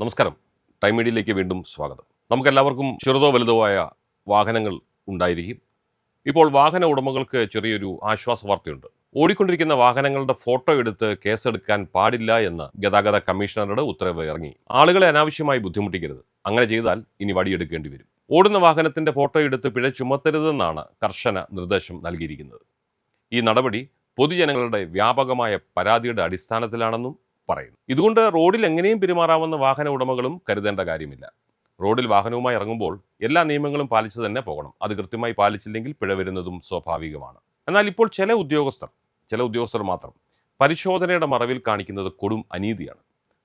നമസ്കാരം. ടൈം മീഡിയയിലേക്ക് വീണ്ടും സ്വാഗതം. നമുക്കെല്ലാവർക്കും ചെറുതോ വലുതോ ആയ വാഹനങ്ങൾ ഉണ്ടായിരിക്കും. ഇപ്പോൾ വാഹന ഉടമകൾക്ക് ചെറിയൊരു ആശ്വാസ വാർത്തയുണ്ട്. ഓടിക്കൊണ്ടിരിക്കുന്ന വാഹനങ്ങളുടെ ഫോട്ടോ എടുത്ത് കേസെടുക്കാൻ പാടില്ല എന്ന് ഗതാഗത കമ്മീഷണറുടെ ഉത്തരവ് ഇറങ്ങി. ആളുകളെ അനാവശ്യമായി ബുദ്ധിമുട്ടിക്കരുത്. അങ്ങനെ ചെയ്താൽ ഇനി വടിയെടുക്കേണ്ടി വരും. ഓടുന്ന വാഹനത്തിന്റെ ഫോട്ടോ എടുത്ത് പിഴ ചുമത്തരുതെന്നാണ് കർശന നിർദ്ദേശം നൽകിയിരിക്കുന്നത്. ഈ നടപടി പൊതുജനങ്ങളുടെ വ്യാപകമായ പരാതിയുടെ അടിസ്ഥാനത്തിലാണെന്നും പറയുന്നു. ഇതുകൊണ്ട് റോഡിൽ എങ്ങനെയും പെരുമാറാവുന്ന വാഹന ഉടമകളും കരുതേണ്ട കാര്യമില്ല. റോഡിൽ വാഹനവുമായി ഇറങ്ങുമ്പോൾ എല്ലാ നിയമങ്ങളും പാലിച്ചു തന്നെ പോകണം. അത് കൃത്യമായി പാലിച്ചില്ലെങ്കിൽ പിഴ വരുന്നതും സ്വാഭാവികമാണ്. എന്നാൽ ഇപ്പോൾ ചില ഉദ്യോഗസ്ഥർ ചില ഉദ്യോഗസ്ഥർ മാത്രം പരിശോധനയുടെ മറവിൽ കാണിക്കുന്നത് കൊടും അനീതിയാണ്.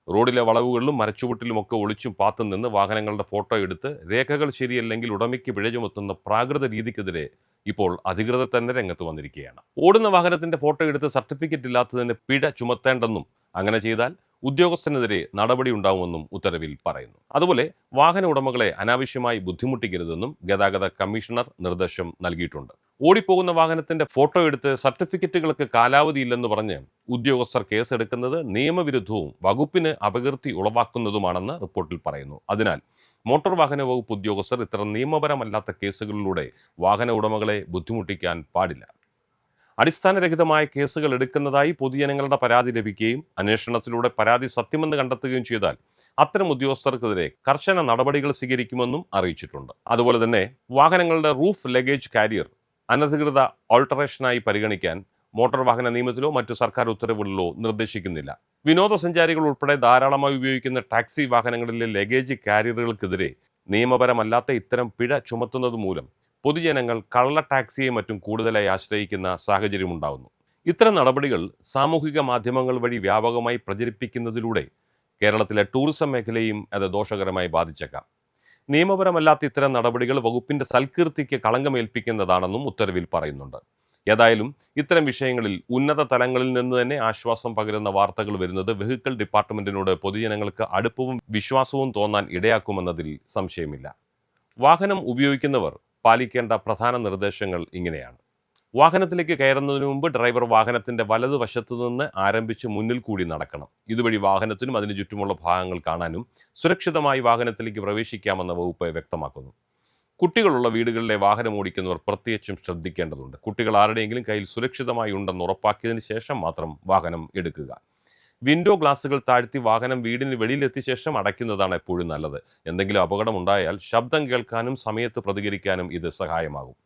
റോഡിലെ വളവുകളിലും മരച്ചുവട്ടിലും ഒക്കെ ഒളിച്ചും പാത്തും നിന്ന് വാഹനങ്ങളുടെ ഫോട്ടോ എടുത്ത് രേഖകൾ ശരിയല്ലെങ്കിൽ ഉടമയ്ക്ക് പിഴ ചുമത്തുന്ന പ്രാകൃത രീതിക്കെതിരെ ഇപ്പോൾ അധികൃതർ തന്നെ രംഗത്ത് വന്നിരിക്കുകയാണ്. ഓടുന്ന വാഹനത്തിന്റെ ഫോട്ടോ എടുത്ത് സർട്ടിഫിക്കറ്റ് ഇല്ലാത്തതിന് പിഴ ചുമത്തേണ്ടെന്നും അങ്ങനെ ചെയ്താൽ ഉദ്യോഗസ്ഥനെതിരെ നടപടി ഉണ്ടാവുമെന്നും ഉത്തരവിൽ പറയുന്നു. അതുപോലെ വാഹന ഉടമകളെ അനാവശ്യമായി ബുദ്ധിമുട്ടിക്കരുതെന്നും ഗതാഗത കമ്മീഷണർ നിർദ്ദേശം നൽകിയിട്ടുണ്ട്. ഓടിപ്പോകുന്ന വാഹനത്തിന്റെ ഫോട്ടോ എടുത്ത് സർട്ടിഫിക്കറ്റുകൾക്ക് കാലാവധിയില്ലെന്ന് പറഞ്ഞ് ഉദ്യോഗസ്ഥർ കേസെടുക്കുന്നത് നിയമവിരുദ്ധവും വകുപ്പിന് അപകീർത്തി ഉളവാക്കുന്നതുമാണെന്ന് റിപ്പോർട്ടിൽ പറയുന്നു. അതിനാൽ മോട്ടോർ വാഹന വകുപ്പ് ഉദ്യോഗസ്ഥർ ഇത്തരം നിയമപരമല്ലാത്ത കേസുകളിലൂടെ വാഹന ഉടമകളെ ബുദ്ധിമുട്ടിക്കാൻ പാടില്ല. അടിസ്ഥാനരഹിതമായ കേസുകൾ എടുക്കുന്നതായി പൊതുജനങ്ങളുടെ പരാതി ലഭിക്കുകയും അന്വേഷണത്തിലൂടെ പരാതി സത്യമെന്ന് കണ്ടെത്തുകയും ചെയ്താൽ അത്തരം ഉദ്യോഗസ്ഥർക്കെതിരെ കർശന നടപടികൾ സ്വീകരിക്കുമെന്നും അറിയിച്ചിട്ടുണ്ട്. അതുപോലെ തന്നെ വാഹനങ്ങളുടെ റൂഫ് ലഗേജ് കാരിയർ അനധികൃത ഓൾട്ടറേഷനായി പരിഗണിക്കാൻ മോട്ടോർ വാഹന നിയമത്തിലോ മറ്റു സർക്കാർ ഉത്തരവുകളിലോ നിർദ്ദേശിക്കുന്നില്ല. വിനോദസഞ്ചാരികൾ ഉൾപ്പെടെ ധാരാളമായി ഉപയോഗിക്കുന്ന ടാക്സി വാഹനങ്ങളിലെ ലഗേജ് കാരിയറുകൾക്കെതിരെ നിയമപരമല്ലാത്ത ഇത്തരം പിഴ ചുമത്തുന്നത് മൂലം പൊതുജനങ്ങൾ കള്ള ടാക്സിയെ മറ്റും കൂടുതലായി ആശ്രയിക്കുന്ന സാഹചര്യം ഉണ്ടാകുന്നു ഇത്തരം നടപടികൾ സാമൂഹിക മാധ്യമങ്ങൾ വഴി വ്യാപകമായി പ്രചരിപ്പിക്കുന്നതിലൂടെ കേരളത്തിലെ ടൂറിസം മേഖലയും അത് ദോഷകരമായി ബാധിച്ചേക്കാം. നിയമപരമല്ലാത്ത ഇത്തരം നടപടികൾ വകുപ്പിന്റെ സൽകീർത്തിക്ക് കളങ്കമേൽപ്പിക്കുന്നതാണെന്നും ഉത്തരവിൽ പറയുന്നുണ്ട്. ഏതായാലും ഇത്തരം വിഷയങ്ങളിൽ ഉന്നത തലങ്ങളിൽ നിന്ന് തന്നെ ആശ്വാസം പകരുന്ന വാർത്തകൾ വരുന്നത് വെഹിക്കിൾ ഡിപ്പാർട്ട്മെന്റിനോട് പൊതുജനങ്ങൾക്ക് അടുപ്പവും വിശ്വാസവും തോന്നാൻ ഇടയാക്കുമെന്നതിൽ സംശയമില്ല. വാഹനം ഉപയോഗിക്കുന്നവർ പാലിക്കേണ്ട പ്രധാന നിർദ്ദേശങ്ങൾ ഇങ്ങനെയാണ്. വാഹനത്തിലേക്ക് കയറുന്നതിന് മുമ്പ് ഡ്രൈവർ വാഹനത്തിന്റെ വലതുവശത്തു നിന്ന് ആരംഭിച്ച് മുന്നിൽ കൂടി നടക്കണം. ഇതുവഴി വാഹനത്തിനും അതിനു ചുറ്റുമുള്ള ഭാഗങ്ങൾ കാണാനും സുരക്ഷിതമായി വാഹനത്തിലേക്ക് പ്രവേശിക്കാമെന്ന വകുപ്പ് വ്യക്തമാക്കുന്നു. കുട്ടികളുള്ള വീടുകളിലെ വാഹനം ഓടിക്കുന്നവർ പ്രത്യേകിച്ചും ശ്രദ്ധിക്കേണ്ടതുണ്ട്. കുട്ടികൾ ആരുടെയെങ്കിലും കയ്യിൽ സുരക്ഷിതമായി ഉണ്ടെന്ന് ഉറപ്പാക്കിയതിന് ശേഷം മാത്രം വാഹനം എടുക്കുക. വിൻഡോ ഗ്ലാസുകൾ താഴ്ത്തി വാഹനം വീടിന് വെളിയിലെത്തിയ ശേഷം അടയ്ക്കുന്നതാണ് എപ്പോഴും നല്ലത്. എന്തെങ്കിലും അപകടം ഉണ്ടായാൽ ശബ്ദം കേൾക്കാനും സമയത്ത് പ്രതികരിക്കാനും ഇത് സഹായമാകും.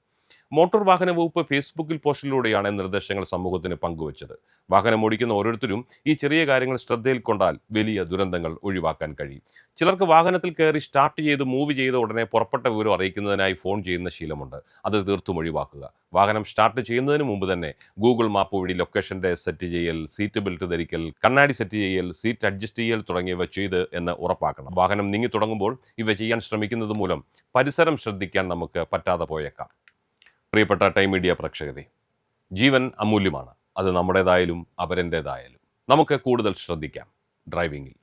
മോട്ടോർ വാഹന വകുപ്പ് ഫേസ്ബുക്കിൽ പോസ്റ്റിലൂടെയാണ് നിർദ്ദേശങ്ങൾ സമൂഹത്തിന് പങ്കുവച്ചത്. വാഹനം ഓടിക്കുന്ന ഓരോരുത്തരും ഈ ചെറിയ കാര്യങ്ങൾ ശ്രദ്ധയിൽ കൊണ്ടാൽ വലിയ ദുരന്തങ്ങൾ ഒഴിവാക്കാൻ കഴിയും. ചിലർക്ക് വാഹനത്തിൽ കയറി സ്റ്റാർട്ട് ചെയ്ത് മൂവ് ചെയ്ത ഉടനെ പുറപ്പെട്ട വിവരം അറിയിക്കുന്നതിനായി ഫോൺ ചെയ്യുന്ന ശീലമുണ്ട്. അത് തീർത്തും ഒഴിവാക്കുക. വാഹനം സ്റ്റാർട്ട് ചെയ്യുന്നതിന് മുമ്പ് തന്നെ ഗൂഗിൾ മാപ്പ് വഴി ലൊക്കേഷന്റെ സെറ്റ് ചെയ്യൽ സീറ്റ് ബെൽറ്റ് ധരിക്കൽ കണ്ണാടി സെറ്റ് ചെയ്യൽ സീറ്റ് അഡ്ജസ്റ്റ് ചെയ്യൽ തുടങ്ങിയവ ചെയ്ത് എന്ന് ഉറപ്പാക്കണം. വാഹനം നീങ്ങി തുടങ്ങുമ്പോൾ ഇവ ചെയ്യാൻ ശ്രമിക്കുന്നത് മൂലം പരിസരം ശ്രദ്ധിക്കാൻ നമുക്ക് പറ്റാതെ പോയേക്കാം. പ്രിയപ്പെട്ട ടൈം മീഡിയ പ്രേക്ഷകരെ ജീവൻ അമൂല്യമാണ്. അത് നമ്മുടേതായാലും അവരന്റേതായാലും നമുക്ക് കൂടുതൽ ശ്രദ്ധിക്കാം ഡ്രൈവിംഗിൽ.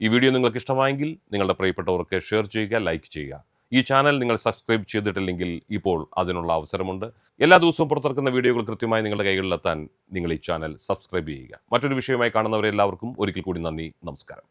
ഈ വീഡിയോ നിങ്ങൾക്ക് ഇഷ്ടമായെങ്കിൽ നിങ്ങളുടെ പ്രിയപ്പെട്ടവർക്ക് ഷെയർ ചെയ്യുക ലൈക്ക് ചെയ്യുക. ഈ ചാനൽ നിങ്ങൾ സബ്സ്ക്രൈബ് ചെയ്തിട്ടില്ലെങ്കിൽ ഇപ്പോൾ അതിനുള്ള അവസരമുണ്ട്. എല്ലാ ദിവസവും പുറത്തിറക്കുന്ന വീഡിയോകൾ കൃത്യമായി നിങ്ങളുടെ കൈകളിലെത്താൻ നിങ്ങൾ ഈ ചാനൽ സബ്സ്ക്രൈബ് ചെയ്യുക. മറ്റൊരു വിഷയമായി കാണുന്നവരെല്ലാവർക്കും ഒരിക്കൽ കൂടി നന്ദി നമസ്കാരം.